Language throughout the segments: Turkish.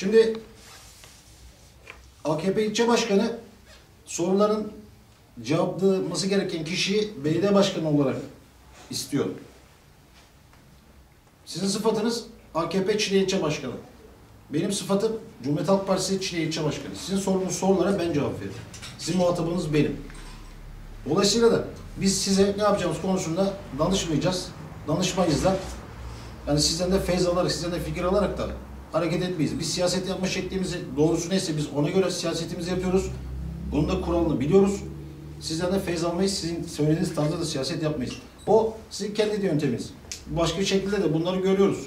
Şimdi AKP ilçe başkanı soruların cevaplaması gereken kişiyi belediye başkanı olarak istiyor. Sizin sıfatınız AKP Çile ilçe başkanı. Benim sıfatım Cumhuriyet Halk Partisi Çile ilçe başkanı. Sizin sorduğunuz sorulara ben cevap veririm. Sizin muhatabınız benim. Dolayısıyla da biz size ne yapacağımız konusunda danışmayacağız. Danışmayız da. Yani sizden de feyz alarak, sizden de fikir alarak da hareket etmeyiz. Biz siyaset yapma şeklimizi doğrusu neyse biz ona göre siyasetimizi yapıyoruz. Bunun da kuralını biliyoruz. Sizden de feyz almayız. Sizin söylediğiniz tarzda da siyaset yapmayız. O sizin kendi yönteminiz. Başka bir şekilde de bunları görüyoruz.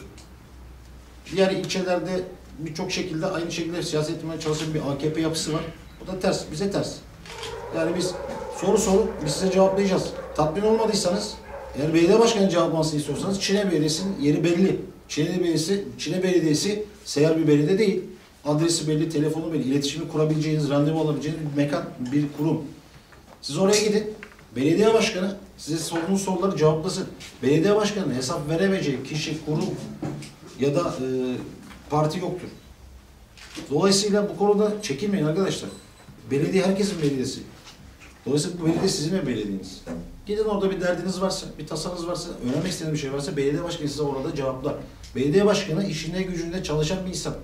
Diğer ilçelerde birçok şekilde aynı şekilde siyaset yapmaya çalışan bir AKP yapısı var. O da ters, bize ters. Yani biz soru sorup biz size cevaplayacağız. Tatmin olmadıysanız eğer belediye başkanı cevaplamasını istiyorsanız Çine Belediyesi'nin yeri belli. Çine Belediyesi, Çine Belediyesi seyyar bir belediye değil. Adresi belli, telefonu belli, iletişimi kurabileceğiniz, randevu alabileceğiniz bir mekan, bir kurum. Siz oraya gidin. Belediye başkanı size sorduğunuz soruları cevaplasın. Belediye başkanı hesap veremeyeceği kişi, kurum ya da e, parti yoktur. Dolayısıyla bu konuda çekinmeyin arkadaşlar. Belediye herkesin belediyesi. Dolayısıyla bu belediye sizin ve belediyeniz. Gidin orada bir derdiniz varsa, bir tasanız varsa, öğrenmek istediğiniz bir şey varsa belediye başkanı size orada cevaplar. Belediye başkanı işinde gücünde çalışan bir insan.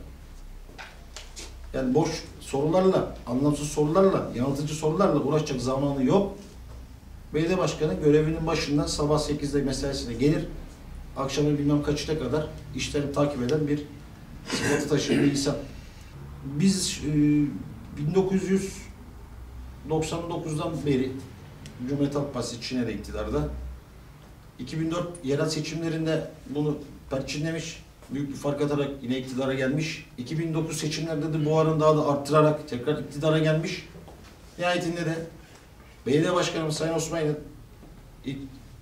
Yani boş sorularla, anlamsız sorularla, yanıltıcı sorularla uğraşacak zamanı yok. Belediye başkanı görevinin başından sabah 8'de mesaisine gelir. Akşamı bilmem kaçta kadar işlerini takip eden bir sıfatı taşıyan bir insan. Biz e, 1999'dan beri Cumhuriyet Halk Partisi Çin'e iktidarda. 2004 yerel seçimlerinde bunu perçinlemiş, büyük bir fark atarak yine iktidara gelmiş. 2009 seçimlerde de bu arın daha da arttırarak tekrar iktidara gelmiş. Nihayetinde de belediye başkanımız Sayın Osman'ın ilk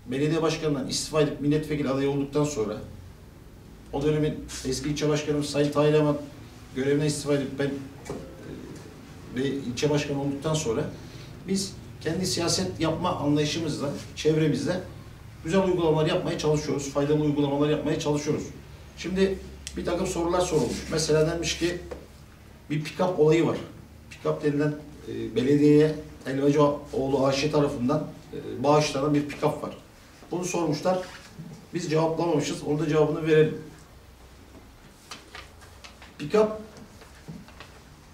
belediye başkanından istifa edip milletvekili adayı olduktan sonra o dönemin eski ilçe başkanımız Sayın Tahir Aman görevine istifa edip ben ve ilçe başkanı olduktan sonra biz kendi siyaset yapma anlayışımızla, çevremizle güzel uygulamalar yapmaya çalışıyoruz. Faydalı uygulamalar yapmaya çalışıyoruz. Şimdi bir takım sorular sorulmuş. Mesela demiş ki bir pick-up olayı var. Pick-up denilen e, belediyeye Elvacıoğlu AŞ tarafından e, bağışlanan bir pick-up var. Bunu sormuşlar. Biz cevaplamamışız. Onun da cevabını verelim. Pick-up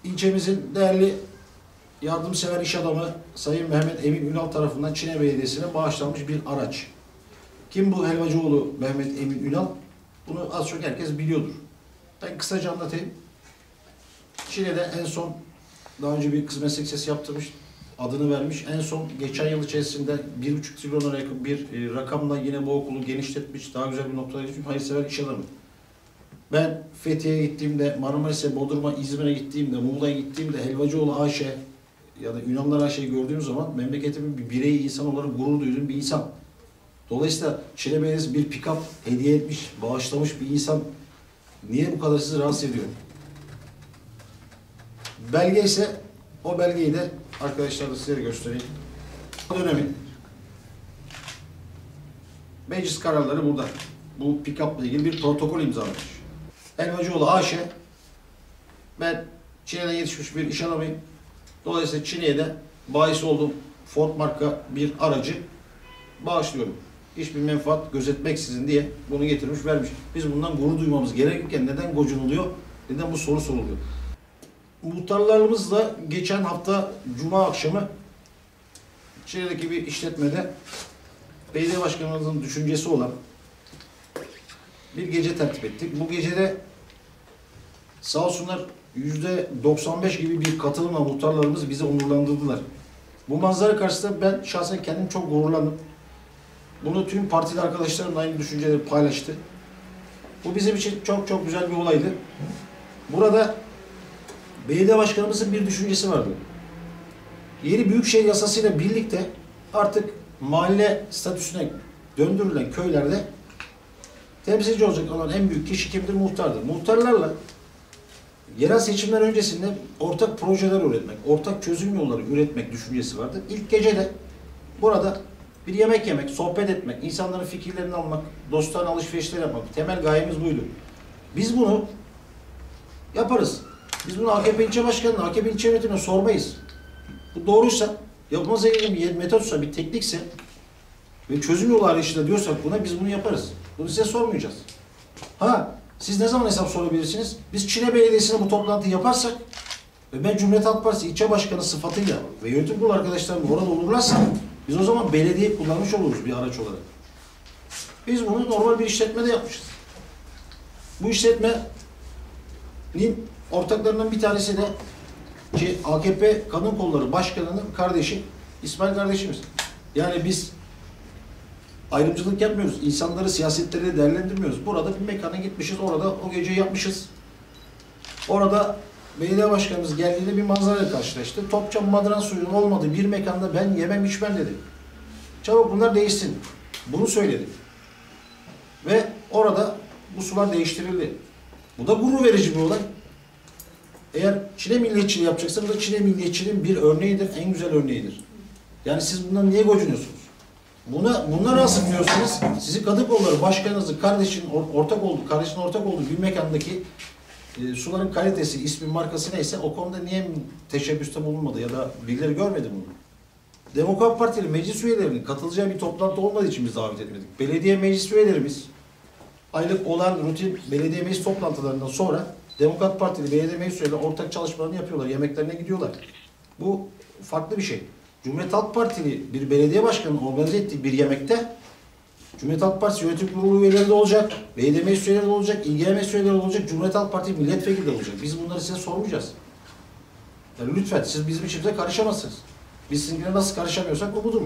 ilçemizin değerli yardımsever iş adamı Sayın Mehmet Emin Ünal tarafından Çine Belediyesi'ne bağışlanmış bir araç. Kim bu Helvacıoğlu Mehmet Emin Ünal? Bunu az çok herkes biliyordur. Ben kısaca anlatayım. Çile'de en son daha önce bir kız meslek sesi yaptırmış, adını vermiş. En son geçen yıl içerisinde 1,5 trilyona yakın bir e, rakamla yine bu okulu genişletmiş, daha güzel bir noktaya geçmiş hayırsever iş adamı. Ben Fethiye'ye gittiğimde, Marmaris'e, Bodrum'a, İzmir'e gittiğimde, Muğla'ya gittiğimde Helvacıoğlu AŞ ya da Ünallar AŞ'yi gördüğüm zaman memleketimin bir bireyi insan olarak gurur duyduğum bir insan. Dolayısıyla Belediyesi bir pick-up hediye etmiş, bağışlamış bir insan niye bu kadar sizi rahatsız ediyor? Belge ise o belgeyi de arkadaşlar da size göstereyim. Bu dönemin meclis kararları burada. Bu pick-up ile ilgili bir protokol imzalamış. Elvacıoğlu AŞ ben Çin'den yetişmiş bir iş adamıyım. Dolayısıyla Çin'e de bahis olduğum Ford marka bir aracı bağışlıyorum. Hiçbir menfaat gözetmeksizin diye bunu getirmiş vermiş. Biz bundan gurur duymamız gerekirken neden gocunuluyor? Neden bu soru soruluyor? Muhtarlarımızla geçen hafta Cuma akşamı Çiğli'deki bir işletmede belediye başkanımızın düşüncesi olan bir gece tertip ettik. Bu gecede sağ olsunlar yüzde 95 gibi bir katılımla muhtarlarımız bizi onurlandırdılar. Bu manzara karşısında ben şahsen kendim çok gururlandım. Bunu tüm partili arkadaşlarım da aynı düşünceleri paylaştı. Bu bizim için çok çok güzel bir olaydı. Burada belediye başkanımızın bir düşüncesi vardı. Yeni Büyükşehir Yasası'yla birlikte artık mahalle statüsüne döndürülen köylerde temsilci olacak olan en büyük kişi kimdir? Muhtardır. Muhtarlarla yerel seçimler öncesinde ortak projeler üretmek, ortak çözüm yolları üretmek düşüncesi vardı. İlk gece de burada bir yemek yemek, sohbet etmek, insanların fikirlerini almak, dostlarla alışverişler yapmak. Temel gayemiz buydu. Biz bunu ya yaparız. Biz bunu AKP ilçe başkanına, AKP ilçe yönetimine sormayız. Bu doğruysa, yapılması gereken bir metotsa, bir teknikse ve çözüm yolu arayışında diyorsak buna biz bunu yaparız. Bunu size sormayacağız. Ha, siz ne zaman hesap sorabilirsiniz? Biz Çile Belediyesi'ne bu toplantıyı yaparsak ve ben Cumhuriyet Halk Partisi ilçe başkanı sıfatıyla ve yönetim kurulu arkadaşlarım orada olurlarsa biz o zaman belediye kullanmış oluruz bir araç olarak. Biz bunu normal bir işletmede yapmışız. Bu işletmenin ortaklarından bir tanesi de ki AKP Kadın Kolları Başkanı'nın kardeşi İsmail kardeşimiz. Yani biz ayrımcılık yapmıyoruz. İnsanları siyasetleri değerlendirmiyoruz. Burada bir mekana gitmişiz. Orada o gece yapmışız. Orada belediye başkanımız geldiğinde bir manzarayla karşılaştı. Topçam madran suyunun olmadığı bir mekanda ben yemem içmem dedi. Çabuk bunlar değişsin. Bunu söyledi. Ve orada bu sular değiştirildi. Bu da gurur verici bir olay. Eğer Çile milliyetçiliği yapacaksanız da Çile milliyetçiliğin bir örneğidir, en güzel örneğidir. Yani siz bundan niye gocunuyorsunuz? Buna, bunları asıklıyorsunuz. Sizi kadın kolları başkanınızı, kardeşinin or- ortak olduğu, kardeşinin ortak olduğu bir mekandaki e, suların kalitesi, ismin markası neyse o konuda niye teşebbüste bulunmadı ya da birileri görmedi bunu? Demokrat Partili meclis üyelerinin katılacağı bir toplantı olmadığı için biz davet etmedik. Belediye meclis üyelerimiz aylık olan rutin belediye meclis toplantılarından sonra Demokrat Partili belediye meclis üyeleri ortak çalışmalarını yapıyorlar. Yemeklerine gidiyorlar. Bu farklı bir şey. Cumhuriyet Halk Partili bir belediye başkanının organize ettiği bir yemekte Cumhuriyet Halk Partisi yönetim kurulu üyeleri de olacak, belediye meclis üyeleri de olacak, ilgili meclis üyeleri de olacak, Cumhuriyet Halk Partisi milletvekili de olacak. Biz bunları size sormayacağız. Yani lütfen siz bizim işimize karışamazsınız. Biz sizinkine nasıl karışamıyorsak o budur.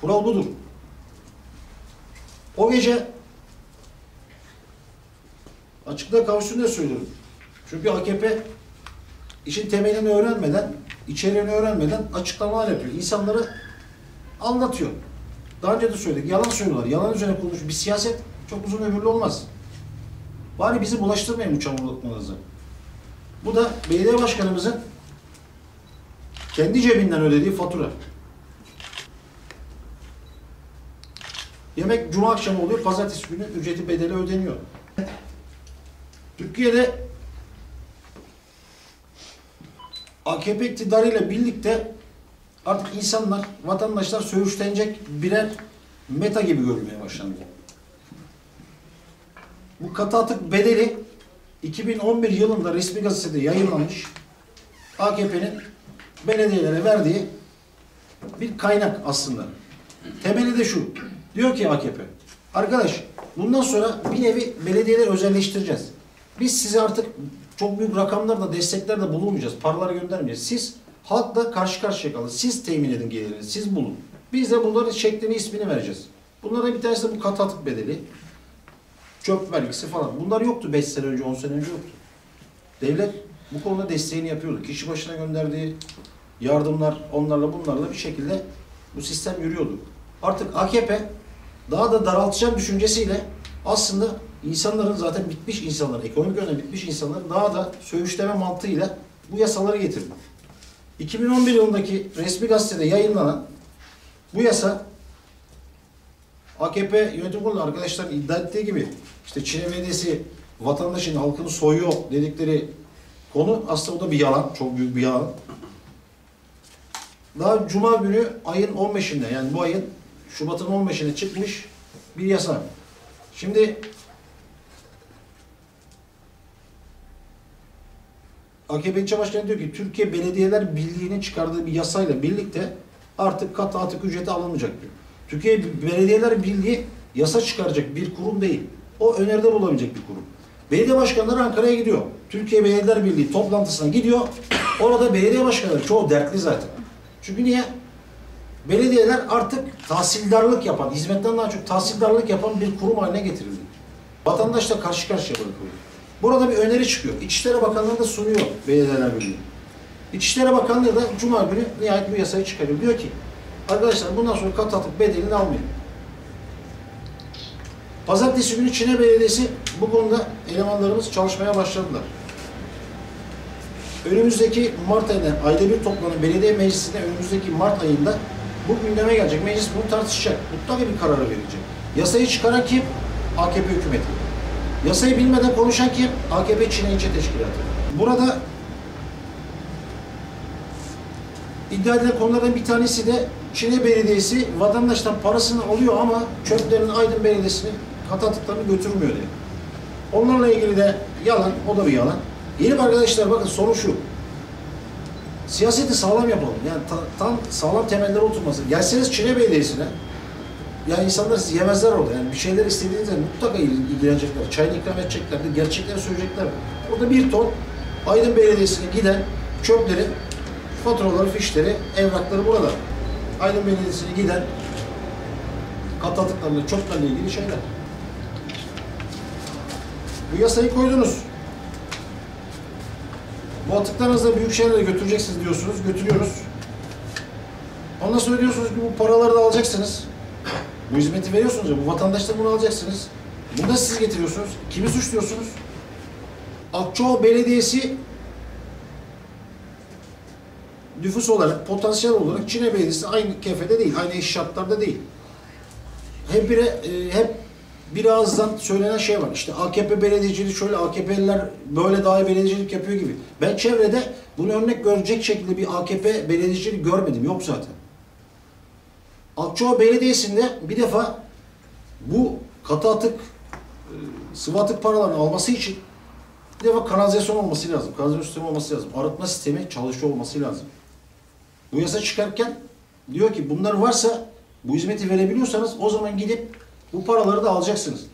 Kural budur. O gece açıklığa kavuşsun diye söylüyorum. Çünkü AKP işin temelini öğrenmeden, içeriğini öğrenmeden açıklamalar yapıyor. İnsanları anlatıyor. Daha önce de söyledik. Yalan söylüyorlar. Yalan üzerine kurulmuş bir siyaset çok uzun ömürlü olmaz. Bari bizi bulaştırmayın bu çamurluklarınızı. Bu da belediye başkanımızın kendi cebinden ödediği fatura. Yemek cuma akşamı oluyor, pazartesi günü ücreti bedeli ödeniyor. Türkiye'de AKP iktidarıyla birlikte artık insanlar, vatandaşlar söğüşlenecek birer meta gibi görülmeye başlandı. Bu katı atık bedeli 2011 yılında resmi gazetede yayınlanmış AKP'nin belediyelere verdiği bir kaynak aslında. Temeli de şu. Diyor ki AKP, arkadaş bundan sonra bir nevi belediyeleri özelleştireceğiz. Biz size artık çok büyük rakamlarda, desteklerde bulunmayacağız. Paraları göndermeyeceğiz. Siz halkla karşı karşıya kalın. Siz temin edin gelirini. Siz bulun. Biz de bunların şeklini, ismini vereceğiz. Bunlardan bir tanesi de bu kat atık bedeli. Çöp vergisi falan. Bunlar yoktu 5 sene önce, 10 sene önce yoktu. Devlet bu konuda desteğini yapıyordu. Kişi başına gönderdiği yardımlar, onlarla bunlarla bir şekilde bu sistem yürüyordu. Artık AKP daha da daraltacağım düşüncesiyle aslında insanların zaten bitmiş insanlar, ekonomik yönden bitmiş insanları daha da söğüşleme mantığıyla bu yasaları getirdi. 2011 yılındaki resmi gazetede yayınlanan bu yasa AKP yönetim kurulu arkadaşlar iddia ettiği gibi işte Çin medyası vatandaşın halkını soyuyor dedikleri konu aslında o da bir yalan. Çok büyük bir yalan. Daha Cuma günü ayın 15'inde yani bu ayın Şubat'ın 15'ine çıkmış bir yasa. Şimdi AKP ilçe başkanı diyor ki Türkiye Belediyeler Birliği'nin çıkardığı bir yasayla birlikte artık kat atık ücreti alınmayacak diyor. Türkiye Belediyeler Birliği yasa çıkaracak bir kurum değil. O öneride bulabilecek bir kurum. Belediye başkanları Ankara'ya gidiyor. Türkiye Belediyeler Birliği toplantısına gidiyor. Orada belediye başkanları çoğu dertli zaten. Çünkü niye? Belediyeler artık tahsildarlık yapan, hizmetten daha çok tahsildarlık yapan bir kurum haline getirildi. Vatandaşla karşı karşıya bırakılıyor. Burada bir öneri çıkıyor. İçişleri Bakanlığı da sunuyor Belediyeler Birliği. İçişleri Bakanlığı da Cuma günü nihayet bu yasayı çıkarıyor. Diyor ki arkadaşlar bundan sonra kat atık bedelini almayın. Pazartesi günü Çine Belediyesi bu konuda elemanlarımız çalışmaya başladılar. Önümüzdeki Mart ayında ayda bir toplanan belediye meclisinde önümüzdeki Mart ayında bu gündeme gelecek. Meclis bunu tartışacak. Mutlaka bir karara verecek. Yasayı çıkaran kim? AKP hükümeti. Yasayı bilmeden konuşan kim? AKP Çin'e ilçe teşkilatı. Burada iddia edilen konulardan bir tanesi de Çin'e Belediyesi vatandaştan parasını alıyor ama çöplerin Aydın Belediyesi'nin kat atıklarını götürmüyor diye. Onlarla ilgili de yalan, o da bir yalan. Yeni arkadaşlar bakın soru şu. Siyaseti sağlam yapalım. Yani ta- tam sağlam temeller oturması. Gelseniz Çin'e Belediyesi'ne ya insanlar sizi yemezler orada. Yani bir şeyler istediğinizde mutlaka il- ilgilenecekler. Çayını ikram edeceklerdir. Gerçekleri söyleyecekler. Orada bir ton Aydın Belediyesi'ne giden çöpleri, faturaları, fişleri, evrakları burada. Aydın Belediyesi'ne giden kat atıklarla, çöplerle ilgili şeyler. Bu yasayı koydunuz. Bu atıklarınızı büyük şehirlere götüreceksiniz diyorsunuz. Götürüyoruz. Ondan sonra diyorsunuz ki bu paraları da alacaksınız. Bu hizmeti veriyorsunuz ya, bu vatandaşlar bunu alacaksınız. Bunu da siz getiriyorsunuz. Kimi suçluyorsunuz? Akçoğu Belediyesi nüfus olarak, potansiyel olarak Çin'e Belediyesi aynı kefede değil, aynı şartlarda değil. Hep bire, e, hep bir ağızdan söylenen şey var. İşte AKP belediyeciliği şöyle, AKP'liler böyle daha iyi belediyecilik yapıyor gibi. Ben çevrede bunu örnek görecek şekilde bir AKP belediyeciliği görmedim. Yok zaten. Akçoğu Belediyesi'nde bir defa bu katı atık, e, sıvı atık paralarını alması için bir defa kanalizasyon olması lazım. Kanalizasyon sistemi olması lazım. Arıtma sistemi çalışıyor olması lazım. Bu yasa çıkarken diyor ki bunlar varsa bu hizmeti verebiliyorsanız o zaman gidip bu paraları da alacaksınız.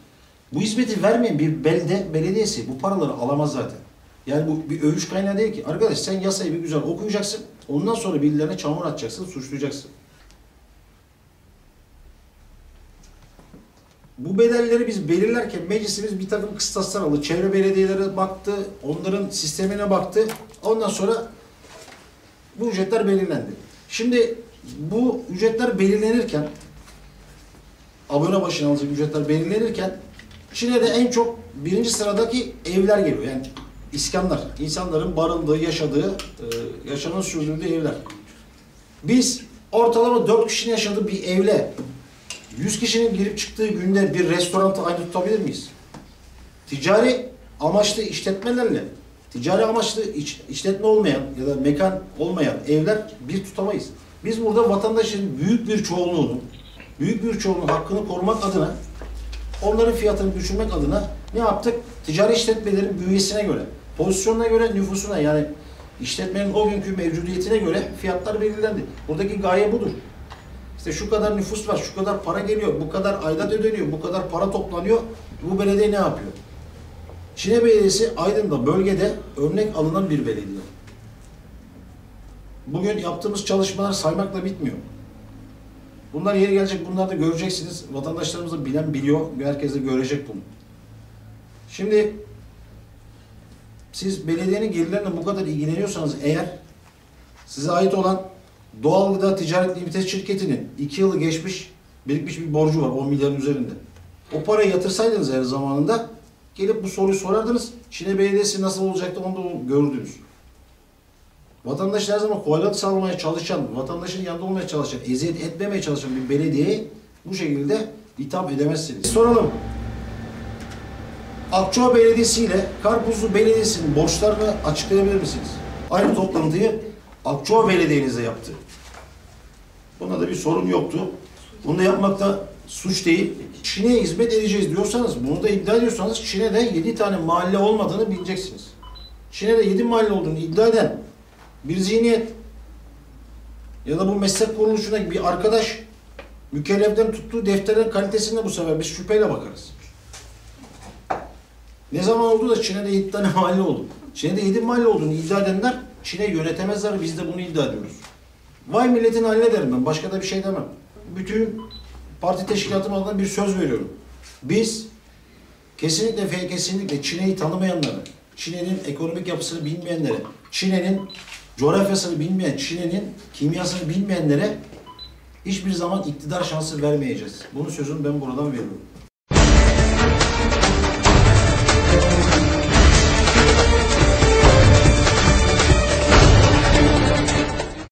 Bu hizmeti vermeyen bir belde belediyesi bu paraları alamaz zaten. Yani bu bir övüş kaynağı değil ki. Arkadaş sen yasayı bir güzel okuyacaksın. Ondan sonra birilerine çamur atacaksın, suçlayacaksın. Bu bedelleri biz belirlerken meclisimiz bir takım kıstaslar aldı. Çevre belediyeleri baktı, onların sistemine baktı. Ondan sonra bu ücretler belirlendi. Şimdi bu ücretler belirlenirken abone başına alacak ücretler belirlenirken Çin'e de en çok birinci sıradaki evler geliyor. Yani iskanlar. insanların barındığı, yaşadığı, e, yaşamın sürdürdüğü evler. Biz ortalama 4 kişinin yaşadığı bir evle 100 kişinin girip çıktığı günde bir restoranı aynı tutabilir miyiz? Ticari amaçlı işletmelerle, ticari amaçlı iç- işletme olmayan ya da mekan olmayan evler bir tutamayız. Biz burada vatandaşın büyük bir çoğunluğunun, büyük bir çoğunluğun hakkını korumak adına, onların fiyatını düşürmek adına ne yaptık? Ticari işletmelerin bünyesine göre, pozisyonuna göre, nüfusuna yani işletmenin o günkü mevcudiyetine göre fiyatlar belirlendi. Buradaki gaye budur. İşte şu kadar nüfus var, şu kadar para geliyor, bu kadar aidat ödeniyor, bu kadar para toplanıyor. Bu belediye ne yapıyor? Çine Belediyesi Aydın'da bölgede örnek alınan bir belediye. Bugün yaptığımız çalışmalar saymakla bitmiyor. Bunlar yeri gelecek, bunları da göreceksiniz. Vatandaşlarımız da bilen biliyor, herkes de görecek bunu. Şimdi siz belediyenin gelirlerine bu kadar ilgileniyorsanız eğer size ait olan Doğal Gıda Ticaret Limited şirketinin 2 yılı geçmiş birikmiş bir borcu var 10 milyarın üzerinde. O parayı yatırsaydınız eğer zamanında gelip bu soruyu sorardınız. Çin'e belediyesi nasıl olacaktı onu da görürdünüz. Vatandaş her zaman kolaylık sağlamaya çalışan, vatandaşın yanında olmaya çalışan, eziyet etmemeye çalışan bir belediyeye bu şekilde hitap edemezsiniz. Soralım. Akçoğa Belediyesi ile Karpuzlu Belediyesi'nin borçlarını açıklayabilir misiniz? Aynı toplantıyı Akçoğa Belediye'nizde yaptı. Buna da bir sorun yoktu. Bunu da yapmakta suç değil. Çin'e hizmet edeceğiz diyorsanız, bunu da iddia ediyorsanız Çin'e de 7 tane mahalle olmadığını bileceksiniz. Çin'e de 7 mahalle olduğunu iddia eden bir zihniyet ya da bu meslek kuruluşundaki bir arkadaş mükelleften tuttuğu defterlerin kalitesine bu sefer biz şüpheyle bakarız. Ne zaman oldu da Çin'e de 7 tane mahalle oldu. Çin'e de 7 mahalle olduğunu iddia edenler Çin'e yönetemezler. Biz de bunu iddia ediyoruz. Vay milletin haline derim ben. Başka da bir şey demem. Bütün parti teşkilatım adına bir söz veriyorum. Biz kesinlikle ve kesinlikle Çin'eyi tanımayanlara, Çin'in ekonomik yapısını bilmeyenlere, Çin'in coğrafyasını bilmeyen, Çin'in kimyasını bilmeyenlere hiçbir zaman iktidar şansı vermeyeceğiz. Bunun sözünü ben buradan veriyorum.